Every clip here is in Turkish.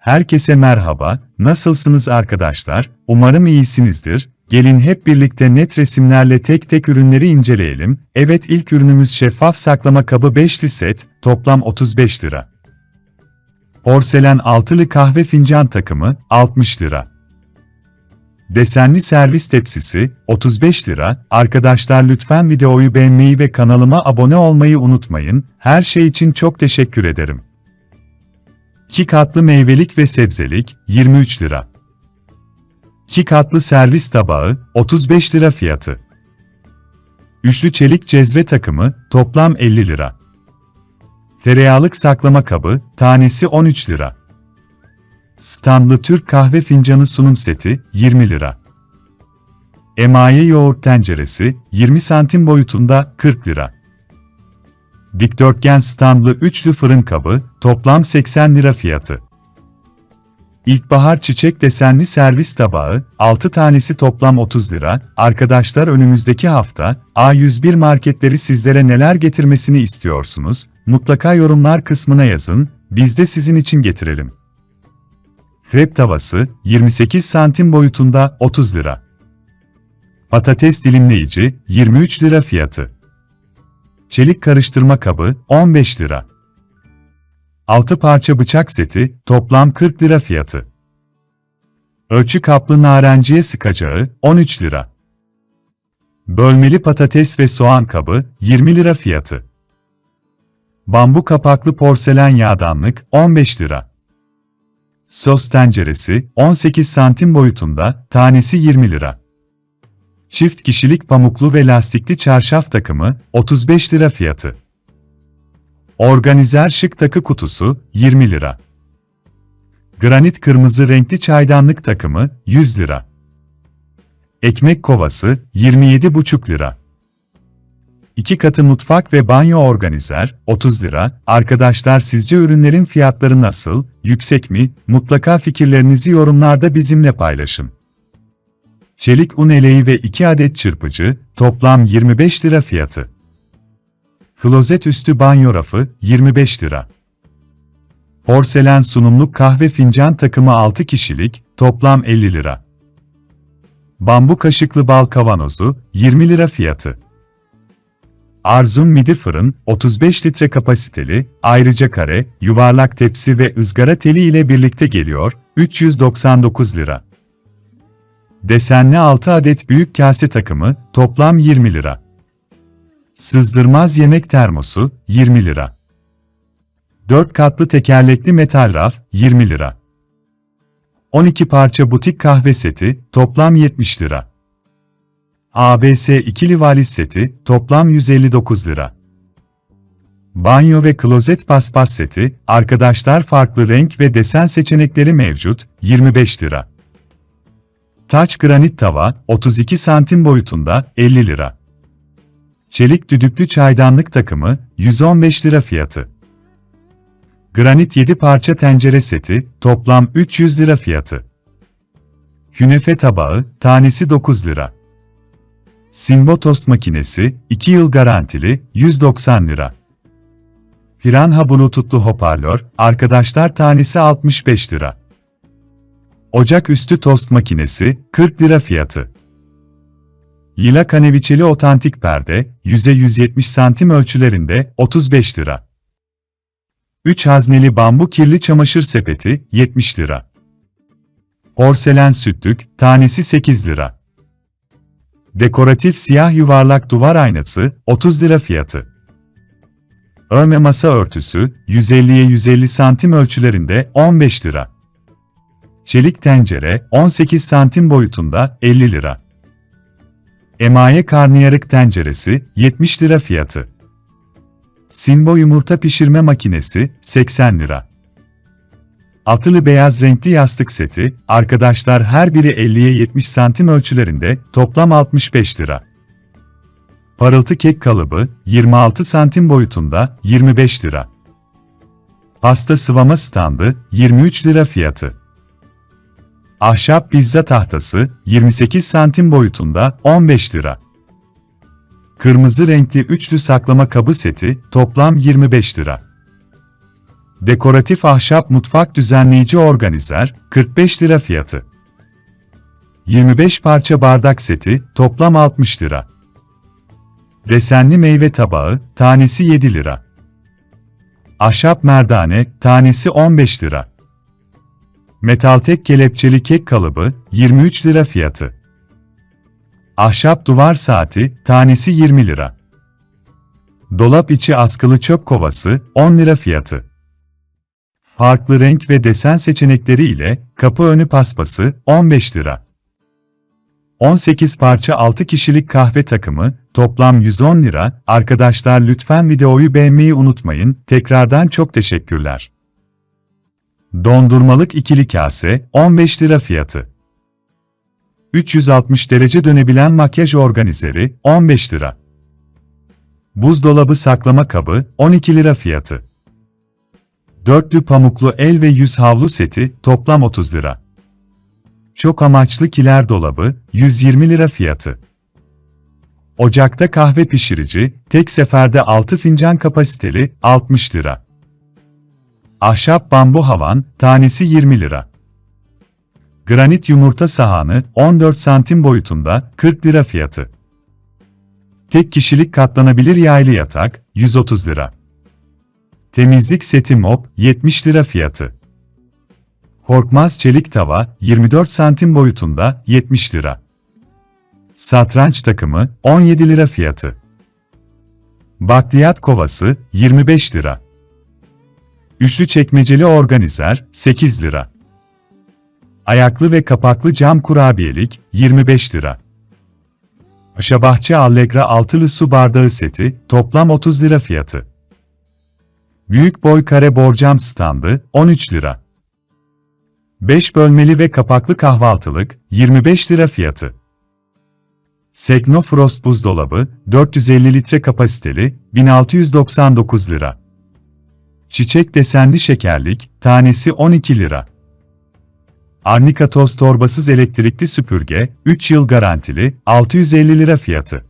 Herkese merhaba, nasılsınız arkadaşlar? Umarım iyisinizdir. Gelin hep birlikte net resimlerle tek tek ürünleri inceleyelim. Evet ilk ürünümüz şeffaf saklama kabı 5'li set, toplam 35 lira. Porselen altılı kahve fincan takımı, 60 lira. Desenli servis tepsisi, 35 lira. Arkadaşlar lütfen videoyu beğenmeyi ve kanalıma abone olmayı unutmayın. Her şey için çok teşekkür ederim. 2 katlı meyvelik ve sebzelik, 23 lira. 2 katlı servis tabağı, 35 lira fiyatı. Üçlü çelik cezve takımı, toplam 50 lira. Tereyağlık saklama kabı, tanesi 13 lira. Standlı Türk kahve fincanı sunum seti, 20 lira. Emaye yoğurt tenceresi, 20 santim boyutunda, 40 lira. Dikdörtgen standlı üçlü fırın kabı, toplam 80 lira fiyatı. İlkbahar çiçek desenli servis tabağı, 6 tanesi toplam 30 lira. Arkadaşlar önümüzdeki hafta, A101 marketleri sizlere neler getirmesini istiyorsunuz? Mutlaka yorumlar kısmına yazın, biz de sizin için getirelim. Krep tavası, 28 santim boyutunda 30 lira. Patates dilimleyici, 23 lira fiyatı. Çelik karıştırma kabı, 15 lira. 6 parça bıçak seti, toplam 40 lira fiyatı. Ölçü kaplı narenciye sıkacağı, 13 lira. Bölmeli patates ve soğan kabı, 20 lira fiyatı. Bambu kapaklı porselen yağdanlık, 15 lira. Sos tenceresi, 18 santim boyutunda, tanesi 20 lira. Çift kişilik pamuklu ve lastikli çarşaf takımı, 35 lira fiyatı. Organizer şık takı kutusu, 20 lira. Granit kırmızı renkli çaydanlık takımı, 100 lira. Ekmek kovası, 27,5 lira. İki katı mutfak ve banyo organizer, 30 lira. Arkadaşlar sizce ürünlerin fiyatları nasıl, yüksek mi? Mutlaka fikirlerinizi yorumlarda bizimle paylaşın. Çelik un eleği ve 2 adet çırpıcı, toplam 25 lira fiyatı. Klozet üstü banyo rafı, 25 lira. Porselen sunumluk kahve fincan takımı 6 kişilik, toplam 50 lira. Bambu kaşıklı bal kavanozu, 20 lira fiyatı. Arzum midi fırın, 35 litre kapasiteli, ayrıca kare, yuvarlak tepsi ve ızgara teli ile birlikte geliyor, 399 lira. Desenli 6 adet büyük kase takımı, toplam 20 lira. Sızdırmaz yemek termosu, 20 lira. 4 katlı tekerlekli metal raf, 20 lira. 12 parça butik kahve seti, toplam 70 lira. ABS ikili valiz seti, toplam 159 lira. Banyo ve klozet paspas seti, arkadaşlar farklı renk ve desen seçenekleri mevcut, 25 lira. Taç granit tava, 32 santim boyutunda, 50 lira. Çelik düdüklü çaydanlık takımı, 115 lira fiyatı. Granit 7 parça tencere seti, toplam 300 lira fiyatı. Künefe tabağı, tanesi 9 lira. Simbo tost makinesi, 2 yıl garantili, 190 lira. Firanha bluetoothlu hoparlör, arkadaşlar tanesi 65 lira. Ocak üstü tost makinesi, 40 lira fiyatı. Yila kaneviçeli otantik perde, 100'e 170 santim ölçülerinde, 35 lira. 3 hazneli bambu kirli çamaşır sepeti, 70 lira. Porselen sütlük, tanesi 8 lira. Dekoratif siyah yuvarlak duvar aynası, 30 lira fiyatı. Örme masa örtüsü, 150'ye 150 santim ölçülerinde, 15 lira. Çelik tencere, 18 santim boyutunda, 50 lira. Emaye karnıyarık tenceresi, 70 lira fiyatı. Simbo yumurta pişirme makinesi, 80 lira. Atılı beyaz renkli yastık seti, arkadaşlar her biri 50'ye 70 santim ölçülerinde, toplam 65 lira. Parıltı kek kalıbı, 26 santim boyutunda, 25 lira. Pasta sıvama standı, 23 lira fiyatı. Ahşap pizza tahtası, 28 santim boyutunda, 15 lira. Kırmızı renkli üçlü saklama kabı seti, toplam 25 lira. dekoratif ahşap mutfak düzenleyici organizer, 45 lira fiyatı. 25 parça bardak seti, toplam 60 lira. Desenli meyve tabağı, tanesi 7 lira. Ahşap merdane, tanesi 15 lira. Metaltek kelepçeli kek kalıbı, 23 lira fiyatı. Ahşap duvar saati, tanesi 20 lira. Dolap içi askılı çöp kovası, 10 lira fiyatı. Farklı renk ve desen seçenekleri ile kapı önü paspası, 15 lira. 18 parça 6 kişilik kahve takımı, toplam 110 lira. Arkadaşlar lütfen videoyu beğenmeyi unutmayın. Tekrardan çok teşekkürler. Dondurmalık ikili kase, 15 lira fiyatı. 360 derece dönebilen makyaj organizeri, 15 lira. Buzdolabı saklama kabı, 12 lira fiyatı. Dörtlü pamuklu el ve yüz havlu seti, toplam 30 lira. Çok amaçlı kiler dolabı, 120 lira fiyatı. Ocakta kahve pişirici, tek seferde 6 fincan kapasiteli, 60 lira. Ahşap bambu havan, tanesi 20 lira. Granit yumurta sahanı, 14 santim boyutunda, 40 lira fiyatı. Tek kişilik katlanabilir yaylı yatak, 130 lira. Temizlik seti mop, 70 lira fiyatı. Korkmaz çelik tava, 24 santim boyutunda, 70 lira. Satranç takımı, 17 lira fiyatı. Bakliyat kovası, 25 lira. Üçlü çekmeceli organizer, 8 lira. Ayaklı ve kapaklı cam kurabiyelik, 25 lira. Paşabahçe Allegra altılı su bardağı seti, toplam 30 lira fiyatı. Büyük boy kare borcam standı, 13 lira. 5 bölmeli ve kapaklı kahvaltılık, 25 lira fiyatı. Sekno Frost buzdolabı, 450 litre kapasiteli, 1699 lira. Çiçek desenli şekerlik, tanesi 12 lira. Arnika toz torbasız elektrikli süpürge, 3 yıl garantili, 650 lira fiyatı.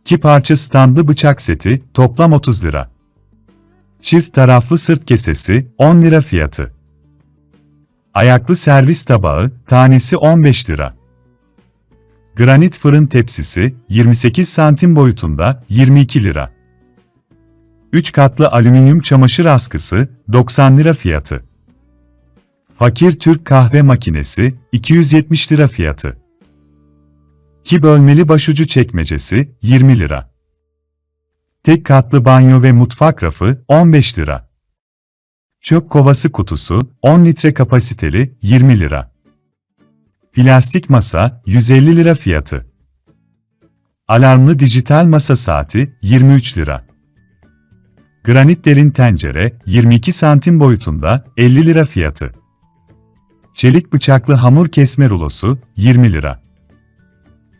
2 parça standlı bıçak seti, toplam 30 lira. Çift taraflı sırt kesesi, 10 lira fiyatı. Ayaklı servis tabağı, tanesi 15 lira. Granit fırın tepsisi, 28 santim boyutunda, 22 lira. 3 katlı alüminyum çamaşır askısı, 90 lira fiyatı. Fakir Türk kahve makinesi, 270 lira fiyatı. 2 bölmeli başucu çekmecesi, 20 lira. Tek katlı banyo ve mutfak rafı, 15 lira. Çöp kovası kutusu, 10 litre kapasiteli, 20 lira. Plastik masa, 150 lira fiyatı. Alarmlı dijital masa saati, 23 lira. Granit derin tencere, 22 santim boyutunda, 50 lira fiyatı. Çelik bıçaklı hamur kesme rulosu, 20 lira.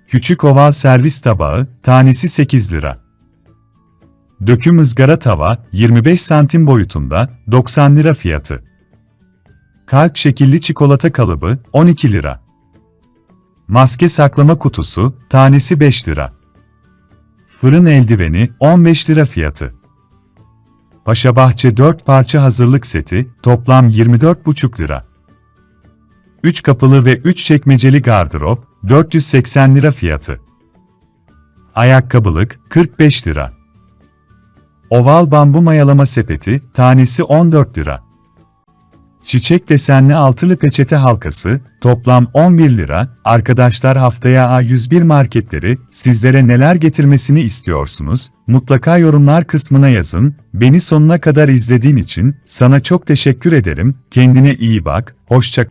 Küçük oval servis tabağı, tanesi 8 lira. Döküm ızgara tava, 25 santim boyutunda, 90 lira fiyatı. Kalp şekilli çikolata kalıbı, 12 lira. Maske saklama kutusu, tanesi 5 lira. Fırın eldiveni, 15 lira fiyatı. Paşabahçe 4 parça hazırlık seti, toplam 24,5 lira. 3 kapılı ve 3 çekmeceli gardırop, 480 lira fiyatı. Ayakkabılık, 45 lira. Oval bambu mayalama sepeti, tanesi 14 lira. Çiçek desenli altılı peçete halkası, toplam 11 lira. Arkadaşlar haftaya A101 marketleri, sizlere neler getirmesini istiyorsunuz? Mutlaka yorumlar kısmına yazın. Beni sonuna kadar izlediğin için, sana çok teşekkür ederim. Kendine iyi bak, hoşça